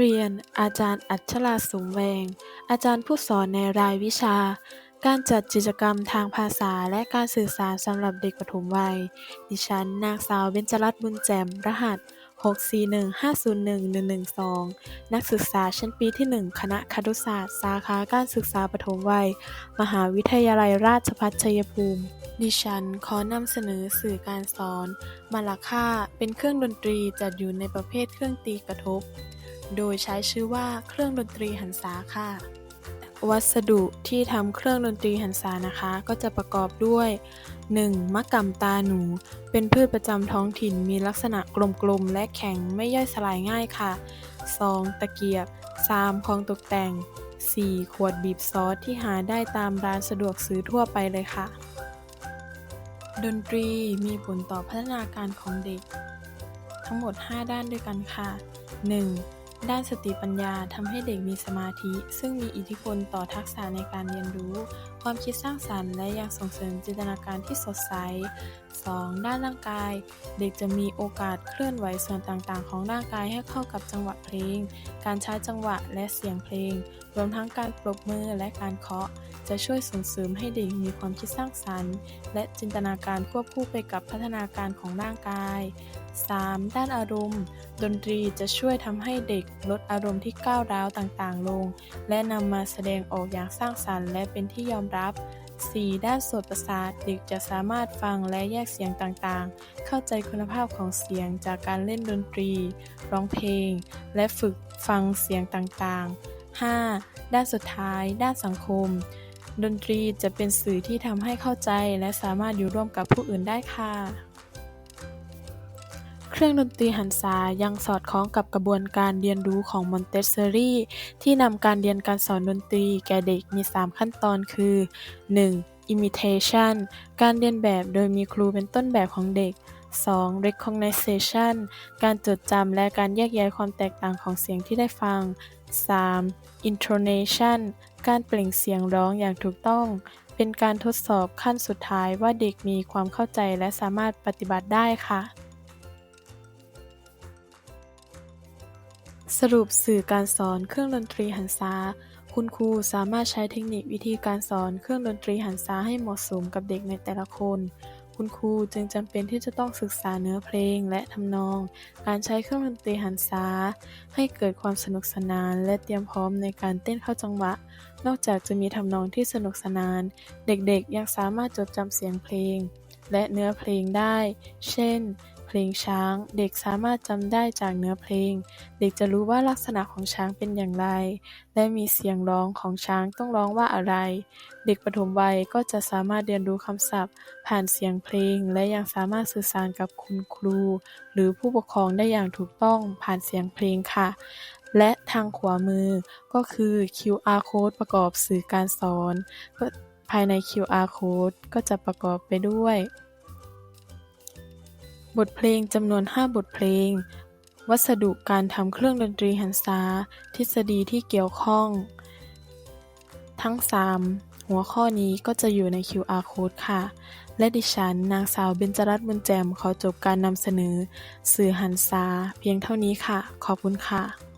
เรียน อาจารย์อัชราสุมแวง อาจารย์ผู้สอนในรายวิชา การจัดกิจกรรมทางภาษาและการสื่อสารสำหรับเด็กปฐมวัย ดิฉัน นางสาวเบญจรัตน์บุญแจ่ม รหัส 641501112 นักศึกษาชั้นปีที่ 1 คณะครุศาสตร์ สาขาการศึกษาปฐมวัย มหาวิทยาลัยราชภัฏชัยภูมิดิฉันขอนำเสนอสื่อการสอน มาลาค่าเป็นเครื่องดนตรีจัดอยู่ในประเภทเครื่องตีกระทบ โดยใช้ชื่อว่าเครื่องดนตรีหันษาค่ะ วัสดุที่ทำเครื่องดนตรีหันษานะคะ ก็จะประกอบด้วย 1. มะกำตาหนู เป็นพืชประจำท้องถิ่นมีลักษณะกลมๆและแข็งไม่ย่อยสลายง่ายค่ะ 2. ตะเกียบ 3. ของตกแต่ง 4. ขวดบีบซอสที่หาได้ตามร้านสะดวกซื้อทั่วไปเลยค่ะ ดนตรีมีผลต่อพัฒนาการของเด็ก ทั้งหมด 5 ด้านด้วยกันค่ะ 1. ด้านสติปัญญาทำให้เด็กมีสมาธิ ซึ่งมีอิทธิพลต่อทักษะในการเรียนรู้ ความคิดสร้างสรรค์และยังส่งเสริมจินตนาการที่สดใส 2. ด้านร่างกาย เด็กจะมีโอกาสเคลื่อนไหวส่วนต่างๆ ของร่างกายให้เข้ากับจังหวะเพลง การใช้จังหวะและเสียงเพลง รวมทั้งการปรบมือและการเคาะ จะช่วยส่งเสริมให้เด็กมีความคิดสร้างสรรค์ และจินตนาการควบคู่ไปกับพัฒนาการของร่างกาย 3. ด้านอารมณ์ ดนตรีจะช่วยทำให้เด็กลดอารมณ์ที่ก้าวร้าวต่างๆ ลง และนำมาแสดงออกอย่างสร้างสรรค์ และเป็นที่ยอมรับ 4. ด้านโสตประสาทเด็กจะสามารถฟังและแยกเสียงต่างๆ เข้าใจคุณภาพของเสียงจากการเล่นดนตรี ร้องเพลง และฝึกฟังเสียงต่างๆ 5. ด้านสุดท้าย ด้านสังคม ดนตรีจะเป็นสื่อที่ทำให้เข้าใจและสามารถอยู่ร่วมกับผู้อื่นได้ค่ะ เครื่องดนตรีหันษายังสอดคล้องกับกระบวนการเรียนรู้ของมอนเตสซอรี่ที่นำการเรียนการสอนดนตรีแก่เด็กมี 3 ขั้นตอนคือ 1. imitation การเรียนแบบโดยมีครูเป็นต้นแบบของเด็ก 2. recognition การจดจำและการแยกแยะความแตกต่างของเสียงที่ได้ฟัง 3. intonation การเปล่งเสียงร้องอย่างถูกต้อง เป็นการทดสอบขั้นสุดท้ายว่าเด็กมีความเข้าใจและสามารถปฏิบัติได้ค่ะ สรุปสื่อการสอนเครื่องดนตรีหันษา คุณครูสามารถใช้เทคนิควิธีการสอนเครื่องดนตรีหันษาให้เหมาะสมกับเด็กในแต่ละคน คุณครูจึงจำเป็นที่จะต้องศึกษาเนื้อเพลงและทำนอง การใช้เครื่องดนตรีหันษา ให้เกิดความสนุกสนานและเตรียมพร้อมในการเต้นเข้าจังหวะ นอกจากจะมีทำนองที่สนุกสนาน เด็กๆยังสามารถจดจำเสียงเพลงและเนื้อเพลงได้ เช่น เพลงช้าง เด็กสามารถจำได้จากเนื้อเพลง เด็กจะรู้ว่าลักษณะของช้างเป็นอย่างไร และมีเสียงร้องของช้างต้องร้องว่าอะไร เด็กปฐมวัยก็จะสามารถเรียนรู้คำศัพท์ ผ่านเสียงเพลง และยังสามารถสื่อสารกับคุณครู หรือผู้ปกครองได้อย่างถูกต้องผ่านเสียงเพลงค่ะ และทางขวามือก็คือ QR code ประกอบสื่อการสอนภายใน QR code ก็จะประกอบไปด้วย บทเพลงจำนวน 5 บทเพลง วัสดุการทำเครื่องดนตรีหันษา ทฤษฎีที่เกี่ยวข้อง ทั้ง 3 หัวข้อนี้ก็จะอยู่ใน QR code ค่ะ และดิฉัน นางสาวเบญจรัตน์บุญแจมขอจบการนำเสนอ สื่อหันษาเพียงเท่านี้ค่ะ ขอบคุณค่ะ